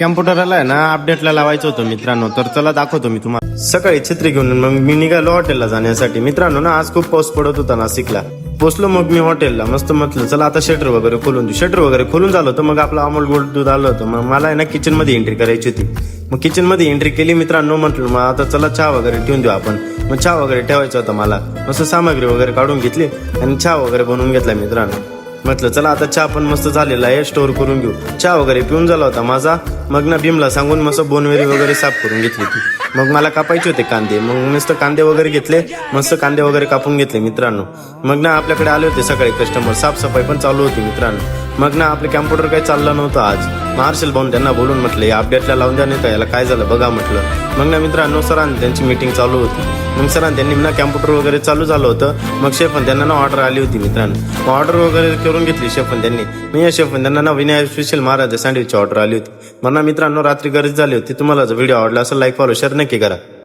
कॅम्प्युटरला आहे ना अपडेटला लावायचं होतं मित्रांनो. तर चला दाखवतो मी तुम्हाला सकाळी छत्री घेऊन मग मी निघालो हॉटेलला जाण्यासाठी. मित्रांनो ना आज खूप पाऊस पडत होता नाशिकला. पोचलो मग मी हॉटेलला. मस्त म्हटलं चला आता शटर वगैरे खोलून देऊ. शटर वगैरे खोलून झालं होतं मग आपलं अमोल गोल्ड दूध आलं होतं. मग मला आहे ना किचनमध्ये एंट्री करायची होती. मग किचनमध्ये एंट्री केली मित्रांनो म्हटलं मग आता चला चहा वगैरे ठेवून देऊ आपण. मग चहा वगैरे ठेवायचा होता मला. मस्त सामग्री वगैरे काढून घेतली आणि चहा वगैरे बनवून घेतला मित्रांनो. म्हटलं चला आता चहा पण मस्त झालेला आहे स्टोअर करून घेऊ. चहा वगैरे पिऊन झाला होता माझा. मग ना भीमला सांगून मस्त बोनवेरी वगैरे साफ करून घेतली होती. मग मला कापायचे होते कांदे. मग मस्त कांदे वगैरे घेतले मस्त कांदे वगैरे कापून घेतले मित्रांनो. मग ना आपल्याकडे आले होते सकाळी कस्टमर साफसफाई पण चालू होती मित्रांनो. मग ना आपले कॅम्प्युटर काही चाललं नव्हतं आज. मार्शल भाऊन त्यांना बोलून म्हटलं या अपडेटला लावून द्या नाही का याला काय झालं बघा म्हटलं. मग ना मित्रांनो सरांनी त्यांची मीटिंग चालू होती. मग सरांनी त्यांनी ना कॅम्प्युटर वगैरे चालू झालं होतं. मग शेफन त्यांना ना ऑर्डर आली होती मित्रांनो. ऑर्डर वगैरे करून घेतली शेफन त्यांनी. मी या शेफन त्यांना ना विनायक स्पेशल महाराज सँडविचची ऑर्डर आली होती. म्हणा मित्रांनो रात्री गरज झाली होती. तुम्हाला जर व्हिडिओ आवडला असेल लाईक फॉलो शेअर नक्की करा.